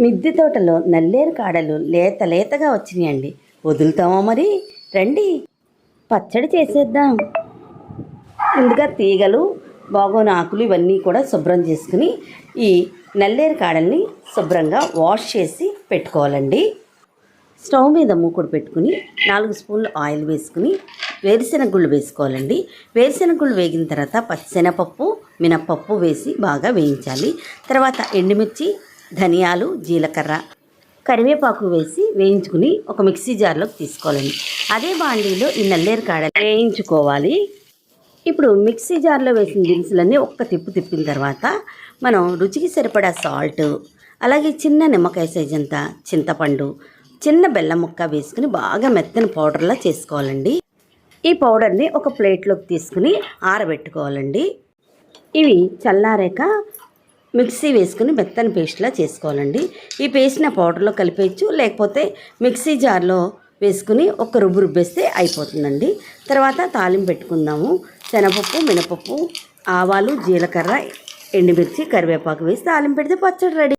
మిద్దె తోటలో నల్లేరు కాడలు లేత లేతగా వచ్చినాయండి. వదులుతామో మరి? రండి. పచ్చడి చేసేద్దాం. ముందుగా తీగలు బాగోని ఆకులు ఇవన్నీ కూడా శుభ్రం చేసుకుని ఈ నల్లేరు కాడల్ని శుభ్రంగా వాష్ చేసి పెట్టుకోవాలండి. స్టవ్ మీద మూకుడు పెట్టుకుని నాలుగు స్పూన్లు ఆయిల్ వేసుకుని వేరుశెనగ గుళ్ళు వేసుకోవాలండి. వేరుశెనగ గుళ్ళు వేగిన తర్వాత పచ్చెనపప్పు మినప్పప్పు వేసి బాగా వేయించాలి. తర్వాత ఎండుమిర్చి ధనియాలు జీలకర్ర కరివేపాకు వేసి వేయించుకుని ఒక మిక్సీ జార్లోకి తీసుకోవాలండి. అదే బాండీలో ఈ నల్లేరు కాడ వేయించుకోవాలి. ఇప్పుడు మిక్సీ జార్లో వేసిన దినుసులన్నీ ఒక్క తిప్పు తిప్పిన తర్వాత మనం రుచికి సరిపడా సాల్ట్ అలాగే చిన్న నిమ్మకాయ సైజ్ అంత చింతపండు చిన్న బెల్లం ముక్క వేసుకుని బాగా మెత్తని పౌడర్లా చేసుకోవాలండి. ఈ పౌడర్ని ఒక ప్లేట్లోకి తీసుకుని ఆరబెట్టుకోవాలండి. ఇవి చల్లారాక మిక్సీ వేసుకుని మెత్తని పేస్ట్లా చేసుకోవాలండి. ఈ పేస్ట్ని పౌడర్లో కలిపేయచ్చు లేకపోతే మిక్సీ జార్లో వేసుకుని ఒక రుబ్బు రుబ్బేస్తే అయిపోతుందండి. తర్వాత తాలింపు పెట్టుకుందాము. శనగపప్పు మినపప్పు ఆవాలు జీలకర్ర ఎండుమిర్చి కరివేపాకు వేసి తాలింపు పెడితే పచ్చడి రెడీ.